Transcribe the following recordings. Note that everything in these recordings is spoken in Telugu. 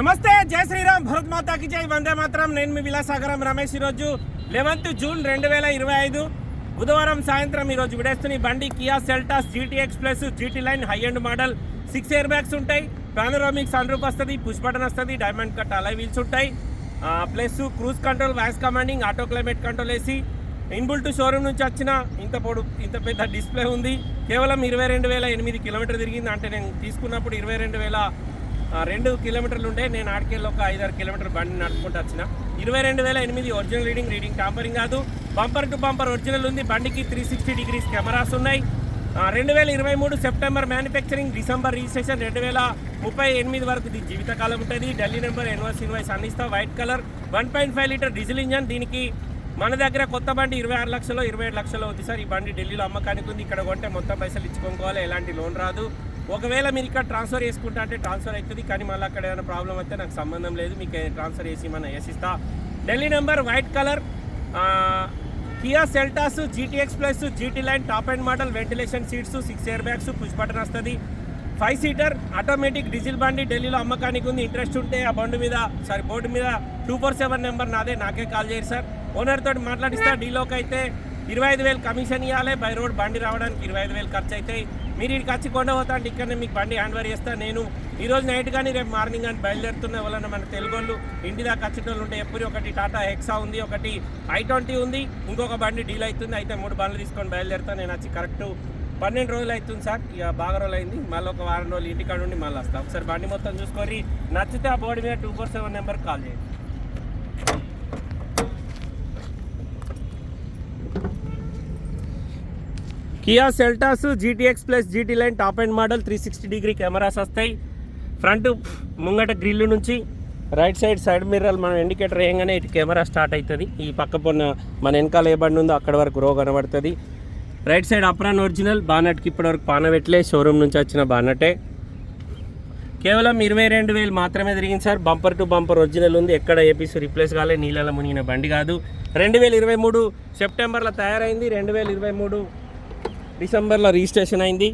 నమస్తే జై శ్రీరామ్ భరత్ మాతాకి జై వందే మాత్రం. నేను మీ విలాసాగరం రమేష్ ఈరోజు లెవెన్త్ జూన్ రెండు వేల ఇరవై ఐదు. బుధవారం సాయంత్రం ఈరోజు విడేస్తున్న ఈ బండి Kia Seltos GTX plus GT line high end model. Six airbags ఉంటాయి. పానోరామిక్ సన్ రూప్ వస్తుంది పుష్ బటన్ వస్తుంది డైమండ్ కట్ అలై వీల్స్ ఉంటాయి. Plus cruise control voice commanding auto climate control వేసి ఇన్బుల్ట్ షోరూమ్ నుంచి వచ్చిన ఇంత పొడు ఇంత పెద్ద డిస్ప్లే ఉంది. కేవలం ఇరవై రెండు వేల ఎనిమిది కిలోమీటర్ తిరిగింది. అంటే నేను తీసుకున్నప్పుడు ఇరవై రెండు వేల రెండు కిలోమీటర్లు ఉండే నేను ఆడికెళ్ళి ఒక ఐదారు కిలోమీటర్లు బండి నడుపుకుంటూ వచ్చిన. ఇరవై రెండు వేల ఎనిమిది ఒరిజినల్ రీడింగ్ రీడింగ్ టాంపరింగ్ కాదు. బంపర్ టు బంపర్ ఒరిజినల్ ఉంది. బండికి త్రీ సిక్స్టీ డిగ్రీస్ కెమెరాస్ ఉన్నాయి. రెండు వేల ఇరవై మూడు సెప్టెంబర్ మ్యానుఫ్యాక్చరింగ్ డిసెంబర్ రిజిస్ట్రేషన్ రెండు వేల ముప్పై ఎనిమిది వరకు ఇది జీవితకాలం ఉంటుంది. ఢిల్లీ నెంబర్ ఎన్వర్స్ ఇన్వాయిస్ అందిస్తా white colour one point five litre diesel engine దీనికి మన దగ్గర కొత్త బండి ఇరవై ఆరు లక్షలు ఇరవై ఏడు లక్షలు అవుతుంది సార్. ఈ బండి ఢిల్లీలో అమ్మకానికి ఉంది. ఇక్కడ కొంటే మొత్తం పైసలు ఇచ్చుకోవాలి ఎలాంటి లోన్ రాదు. ఒకవేళ మీరు ఇక్కడ ట్రాన్స్ఫర్ చేసుకుంటా అంటే ట్రాన్స్ఫర్ అవుతుంది కానీ మళ్ళీ అక్కడ ఏమైనా ప్రాబ్లం అయితే నాకు సంబంధం లేదు. మీకు ట్రాన్స్ఫర్ చేసి మన వేసిస్తా Delhi number white colour Kia Seltos GTX plus GT line top end model ventilation seats six air bags push button వస్తుంది. ఫైవ్ సీటర్ ఆటోమేటిక్ డీజిల్ బండి ఢిల్లీలో అమ్మకానికి ఉంది. ఇంట్రెస్ట్ ఉంటే ఆ బండి మీద సారీ బోర్డు మీద టూ ఫోర్ సెవెన్ నెంబర్ నాదే నాకే కాల్ చేయరు సార్ ఓనర్ తోటి మాట్లాడిస్తా డీలోకి అయితే ఇరవై ఐదు వేలు కమిషన్ ఇవ్వాలి బై రోడ్ బండి రావడానికి ఇరవై ఐదు వేలు ఖర్చు అవుతాయి మీరు ఇక్కడికి వచ్చి కొండ పోతా అంటే ఇక్కడనే మీకు బండి హ్యాండ్ ఓవర్ చేస్తా. నేను ఈరోజు నైట్ కానీ రేపు మార్నింగ్ కానీ బయలుదేరుతున్న. వలన మన తెలుగు వాళ్ళు ఇంటి దాకా వచ్చేటోళ్ళు ఉంటే ఎప్పుడు ఒకటి టాటా హెక్సా ఉంది ఒకటి ఐ ట్వంటీ ఉంది. ఇంకొక బండి డీల్ అవుతుంది. అయితే మూడు బండ్లు తీసుకొని బయలుదేరుతా. నేను వచ్చి కరెక్ట్ పన్నెండు రోజులు అవుతుంది సార్. ఇక బాగా రోజులు అయింది. మళ్ళీ ఒక వారం రోజులు ఇంటికాడ నుండి మళ్ళీ వస్తాను ఒకసారి బండి మొత్తం చూసుకొని నచ్చితే ఆ బోర్డు మీద టూ ఫోర్ సెవెన్ నెంబర్కి కాల్ చేయండి. Kia Seltos GTX plus GT line top end model three sixty degree cameras వస్తాయి. ఫ్రంట్ ముంగట గ్రిల్ నుంచి రైట్ సైడ్ సైడ్ మిర్రర్ మనం ఇండికేటర్ వేయంగానే ఇటు కెమెరా స్టార్ట్ అవుతుంది ఈ పక్క పొన్న మన వెనకాల ఏ బండి ఉందో అక్కడ వరకు రో కనబడుతుంది. రైట్ సైడ్ అప్రాన్ ఒరిజినల్ బానట్కి ఇప్పటివరకు పానవెట్లే షోరూమ్ నుంచి వచ్చిన బానటే కేవలం ఇరవై రెండు వేలు మాత్రమే తిరిగింది sir. Bumper to bumper original ఉంది. ఎక్కడ ఏపీస్ రిప్లేస్ కాలే నీళ్ళలో మునిగిన బండి కాదు. రెండు వేల ఇరవై మూడు సెప్టెంబర్లో తయారైంది. రెండు వేల ఇరవై మూడు డిసెంబర్లో రిజిస్ట్రేషన్ అయింది.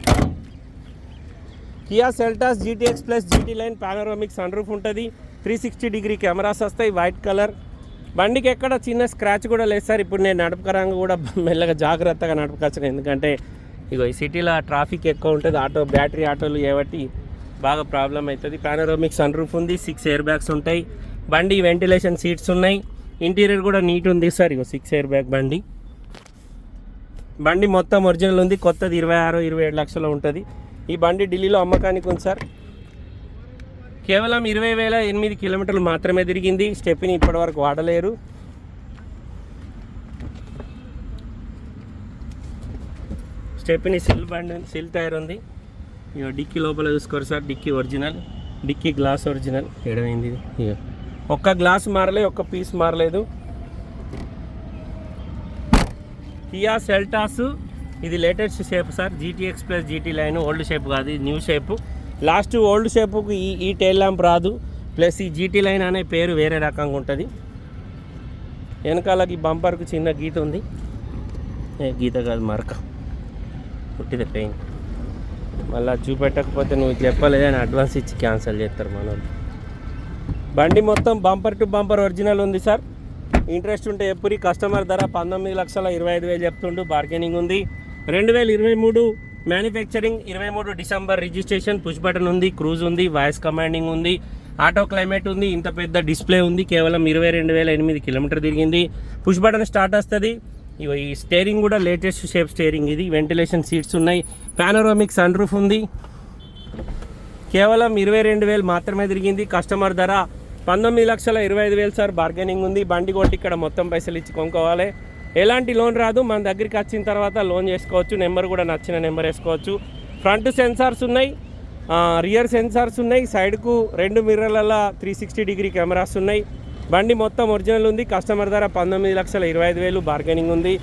Kia Seltos GTX plus GT line panoramic sun roof ఉంటుంది. త్రీ సిక్స్టీ డిగ్రీ కెమెరాస్ వస్తాయి వైట్ కలర్ బండికి ఎక్కడ చిన్న స్క్రాచ్ కూడా లేదు సార్. ఇప్పుడు నేను నడపకరంగా కూడా మెల్లగా జాగ్రత్తగా నడపకచ్చు ఎందుకంటే ఇగో ఈ సిటీలో ట్రాఫిక్ ఎక్కువ ఉంటుంది. ఆటో బ్యాటరీ ఆటోలు ఏవట్టి బాగా ప్రాబ్లం అవుతుంది పానరోమిక్ సన్ రూఫ్ ఉంది సిక్స్ ఎయిర్ బ్యాగ్స్ ఉంటాయి. బండి వెంటిలేషన్ సీట్స్ ఉన్నాయి. ఇంటీరియర్ కూడా నీట్ ఉంది సార్. ఇగో సిక్స్ ఎయిర్ బ్యాగ్ బండి. బండి మొత్తం ఒరిజినల్ ఉంది. కొత్తది ఇరవై ఆరు ఇరవై ఏడు లక్షలు ఉంటుంది. ఈ బండి ఢిల్లీలో అమ్మకానికి ఉంది సార్. కేవలం ఇరవై వేల ఎనిమిది కిలోమీటర్లు మాత్రమే తిరిగింది. స్టెప్ని ఇప్పటివరకు వాడలేరు. స్టెప్ని సిల్ బండి సిల్ టైర్ ఉంది. ఇక డిక్కీ లోపల చూసుకోరు sir. Dickey original. Dickey glass original. ఎడమైంది ఇక ఒక్క గ్లాస్ మారలే ఒక్క పీస్ మారలేదు. Kia Seltos. ఇది latest shape sir. GTX plus GT line old shape కాదు ఇది న్యూ షేప్ లాస్ట్ ఓల్డ్ షేప్కు ఈ ఈ టైల్ ల్యాంప్ రాదు. ప్లస్ ఈ జీటీ లైన్ అనే పేరు వేరే రకంగా ఉంటుంది. వెనకాలకి బంపర్కు చిన్న గీత ఉంది. గీత కాదు మరక. పుట్టిదే పెయిన్ మళ్ళీ చూపెట్టకపోతే నువ్వు చెప్పలేదని అడ్వాన్స్ ఇచ్చి క్యాన్సిల్ చేస్తారు మన బండి మొత్తం బంపర్ టు బంపర్ ఒరిజినల్ ఉంది సార్. ఇంట్రెస్ట్ ఉంటే ఎప్పుడు కస్టమర్ ధర పంతొమ్మిది లక్షల ఇరవై ఐదు వేలు చెప్తుండు. బార్గెనింగ్ ఉంది. రెండు వేల ఇరవై మూడు మ్యానుఫ్యాక్చరింగ్ ఇరవై మూడు డిసెంబర్ రిజిస్ట్రేషన్ పుష్ బటన్ ఉంది క్రూజ్ ఉంది వాయిస్ కమాండింగ్ ఉంది ఆటో క్లైమేట్ ఉంది ఇంత పెద్ద డిస్ప్లే ఉంది కేవలం ఇరవై రెండు వేల ఎనిమిది కిలోమీటర్ తిరిగింది. పుష్ బటన్ స్టార్ట్ వస్తుంది. ఇగో ఈ స్టేరింగ్ కూడా లేటెస్ట్ షేప్ స్టేరింగ్ ఇది. వెంటిలేషన్ సీట్స్ ఉన్నాయి. పానరోమిక్ సన్ రూఫ్ ఉంది. కేవలం ఇరవై రెండు వేలు మాత్రమే తిరిగింది. కస్టమర్ ధర పంతొమ్మిది లక్షల ఇరవై ఐదు వేలు సార్ బార్గెనింగ్ ఉంది. బండి కొట్టి ఇక్కడ మొత్తం పైసలు ఇచ్చి కొనుక్కోవాలి. ఎలాంటి లోన్ రాదు. మన దగ్గరికి వచ్చిన తర్వాత లోన్ చేసుకోవచ్చు. నెంబర్ కూడా నచ్చిన నెంబర్ వేసుకోవచ్చు. ఫ్రంట్ సెన్సార్స్ ఉన్నాయి. రియర్ సెన్సార్స్ ఉన్నాయి. సైడ్కు రెండు మిర్రర్ల త్రీ సిక్స్టీ డిగ్రీ కెమెరాస్ ఉన్నాయి. బండి మొత్తం ఒరిజినల్ ఉంది. కస్టమర్ ధర పంతొమ్మిది లక్షల ఇరవై ఐదు వేలు బార్గెనింగ్ ఉంది.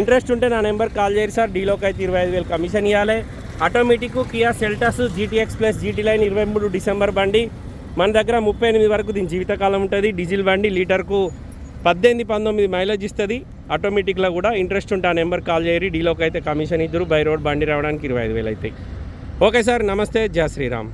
ఇంట్రెస్ట్ ఉంటే నా నెంబర్ కాల్ చేయరు సార్. డీలోకి అయితే ఇరవై ఐదు వేలు కమిషన్ ఇవ్వాలి automatic Kia Seltos GTX plus GT line ఇరవై మూడు డిసెంబర్ బండి. మన దగ్గర ముప్పై ఎనిమిది వరకు దీని జీవితకాలం ఉంటుంది. డీజిల్ బండి లీటర్కు పద్దెనిమిది పంతొమ్మిది మైలేజ్ ఇస్తుంది. ఆటోమేటిక్లో కూడా ఇంట్రెస్ట్ ఉంటే ఆ నెంబర్ కాల్ చేయరి డీలోకి అయితే కమిషన్ ఇద్దరు బై రోడ్ బండి రావడానికి ఇరవై ఐదు వేలు అవుతాయి. ఓకే సార్ నమస్తే. జయ శ్రీరామ్.